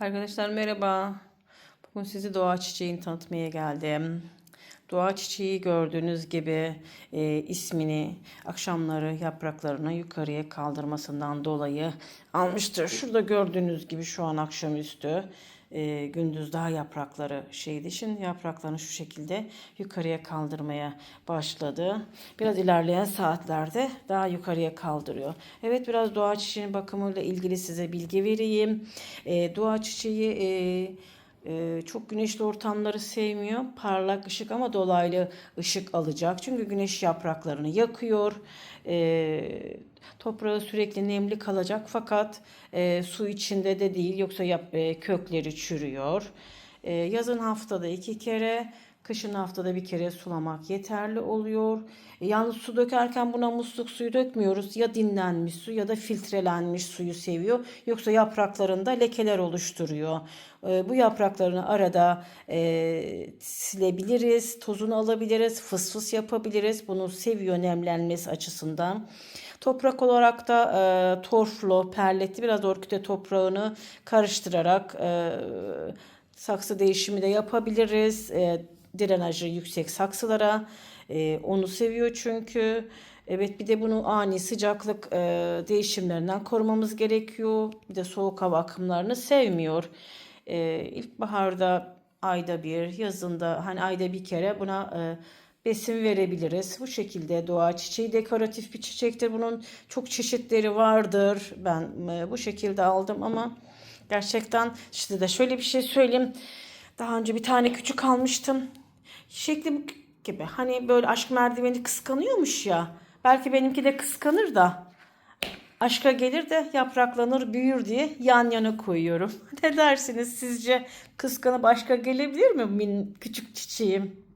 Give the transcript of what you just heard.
Arkadaşlar merhaba. Bugün sizi doğa çiçeğini tanıtmaya geldim. Doğa çiçeği gördüğünüz gibi e, ismini akşamları yapraklarını yukarıya kaldırmasından dolayı almıştır. Şurada gördüğünüz gibi şu an akşamüstü e, gündüz daha yaprakları şeydi. Şimdi yapraklarını şu şekilde yukarıya kaldırmaya başladı. Biraz ilerleyen saatlerde daha yukarıya kaldırıyor. Evet biraz doğa çiçeğinin bakımıyla ilgili size bilgi vereyim. E, doğa çiçeği e, ee, çok güneşli ortamları sevmiyor. Parlak ışık ama dolaylı ışık alacak. Çünkü güneş yapraklarını yakıyor. Ee, toprağı sürekli nemli kalacak fakat e, su içinde de değil yoksa yap, e, kökleri çürüyor. Ee, yazın haftada iki kere, kışın haftada bir kere sulamak yeterli oluyor. E, yalnız su dökerken buna musluk suyu dökmüyoruz. Ya dinlenmiş su ya da filtrelenmiş suyu seviyor. Yoksa yapraklarında lekeler oluşturuyor. E, bu yapraklarını arada e, silebiliriz, tozunu alabiliriz, fıs fıs yapabiliriz. Bunu seviyor nemlenmesi açısından. Toprak olarak da e, torflu, perletli biraz orkide toprağını karıştırarak e, saksı değişimi de yapabiliriz. E, drenajı yüksek saksılara. E, onu seviyor çünkü. Evet bir de bunu ani sıcaklık e, değişimlerinden korumamız gerekiyor. Bir de soğuk hava akımlarını sevmiyor. E, ilkbaharda ayda bir, yazında hani ayda bir kere buna e, besin verebiliriz. Bu şekilde doğa çiçeği dekoratif bir çiçektir. Bunun çok çeşitleri vardır. Ben e, bu şekilde aldım ama gerçekten işte de şöyle bir şey söyleyeyim. Daha önce bir tane küçük almıştım. Şekli gibi. Hani böyle aşk merdiveni kıskanıyormuş ya. Belki benimki de kıskanır da aşka gelir de yapraklanır büyür diye yan yana koyuyorum. Ne dersiniz sizce kıskanıp aşka gelebilir mi min küçük çiçeğim?